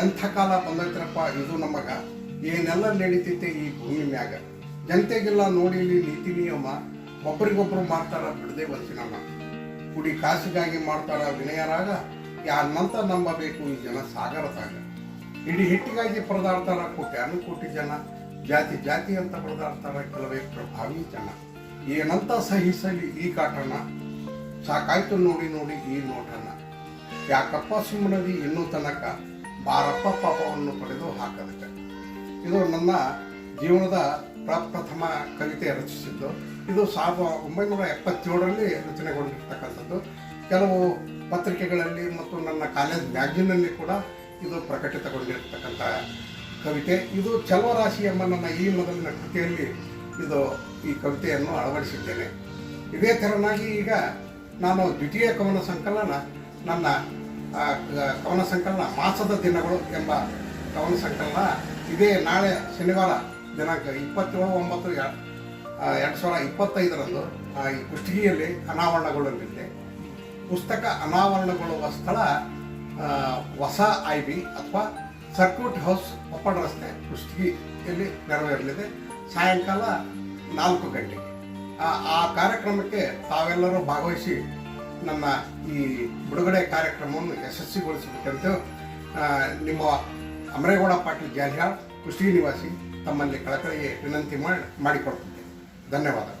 ಎಂಥ ಕಾಲ ಬಂದೈತ್ರಪ್ಪ ಇದು ನಮಗ? ಏನೆಲ್ಲ ನಡೀತೈತೆ ಈ ಭೂಮಿ ಮ್ಯಾಗ? ಜನತೆಗೆಲ್ಲ ನೋಡಿಲಿ ನೀತಿ ನಿಯಮ, ಒಬ್ರಿಗೊಬ್ರು ಮಾಡ್ತಾರ ಬಿಡದೆ ಬಚ್ಚಿನಮ್ಮ ಕುಡಿ ಕಾಸಿಗಾಗಿ ಮಾಡ್ತಾರ ವಿನಯರಾಗ ಯಾರನ್ನಂತ ನಂಬಬೇಕು ಈ ಜನ ಸಾಗರದಾಗ. ಇಡೀ ಹಿಟ್ಟಿಗಾಗಿ ಪರದಾಡ್ತಾರ ಕೋಟಿ ಕೋಟಿ ಜನ. ಜಾತಿ ಜಾತಿ ಅಂತ ಪರದಾಡ್ತಾರ ಕೆಲವೇ ಪ್ರಭಾವಿ ಜನ. ಏನಂತ ಸಹಿಸಲಿ ಈ ಕಾಟನ? ಸಾಕಾಯ್ತು ನೋಡಿ ನೋಡಿ ಈ ನೋಟನ. ಯಾಕಪ್ಪ ಸುಮ್ಮನದಿ ಇನ್ನೂ ತನಕ? ಬಾರಪ್ಪ ಪಾಪವನ್ನು ಪಡೆದು ಹಾಕದಕ್ಕೆ ಇದು ನನ್ನ ಜೀವನದ ಪ್ರಪ್ರಥಮ ಕವಿತೆ ರಚಿಸಿದ್ದು. ಇದು ಸಾವಿರದ ಒಂಬೈನೂರ ಎಪ್ಪತ್ತೇಳರಲ್ಲಿ ರಚನೆಗೊಂಡಿರ್ತಕ್ಕಂಥದ್ದು. ಕೆಲವು ಪತ್ರಿಕೆಗಳಲ್ಲಿ ಮತ್ತು ನನ್ನ ಕಾಲೇಜ್ ಮ್ಯಾಗ್ಜಿನಲ್ಲಿ ಕೂಡ ಇದು ಪ್ರಕಟಿತಗೊಂಡಿರ್ತಕ್ಕಂಥ ಕವಿತೆ. ಇದು ಚಲವರಾಶಿ ಎಂಬ ನನ್ನ ಈ ಮೊದಲಿನ ಕೃತಿಯಲ್ಲಿ ಇದು ಈ ಕವಿತೆಯನ್ನು ಅಳವಡಿಸಿದ್ದೇನೆ. ಇದೇ ಥರನಾಗಿ ಈಗ ನಾನು ದ್ವಿತೀಯ ಕವನ ಸಂಕಲನ ನನ್ನ ಕವನ ಸಂಕಲನ, ಮಾಸದ ದಿನಗಳು ಎಂಬ ಕವನ ಸಂಕಲನ ಇದೇ ನಾಳೆ ಶನಿವಾರ ದಿನಾಂಕ ಇಪ್ಪತ್ತೇಳು, ಒಂಬತ್ತು, ಎರಡು ಸಾವಿರ ಇಪ್ಪತ್ತೈದರಂದು ಈ ಕುಷ್ಟಗಿಯಲ್ಲಿ ಅನಾವರಣಗೊಳ್ಳಲಿದೆ. ಪುಸ್ತಕ ಅನಾವರಣಗೊಳ್ಳುವ ಸ್ಥಳ ಹೊಸ ಐ ಬಿ ಅಥವಾ ಸರ್ಕ್ಯೂಟ್ ಹೌಸ್ ಒಪ್ಪಡ ರಸ್ತೆ ಕುಷ್ಟಗಿಯಲ್ಲಿ ನೆರವೇರಲಿದೆ. ಸಾಯಂಕಾಲ ನಾಲ್ಕು ಗಂಟೆಗೆ. ಆ ಕಾರ್ಯಕ್ರಮಕ್ಕೆ ತಾವೆಲ್ಲರೂ ಭಾಗವಹಿಸಿ ನನ್ನ ಈ ಬಿಡುಗಡೆ ಕಾರ್ಯಕ್ರಮವನ್ನು ಯಶಸ್ವಿಗೊಳಿಸಬೇಕಂತ ನಿಮ್ಮ ಅಮರೇಗೌಡ ಪಾಟೀಲ್ ಜಾಲಿಹಾಳ್ ಕೃಷಿ ನಿವಾಸಿ, ತಮ್ಮಲ್ಲಿ ಕಳಕಳಿಗೆ ವಿನಂತಿ ಮಾಡಿ ಮಾಡಿಕೊಡ್ತೇನೆ ಧನ್ಯವಾದಗಳು.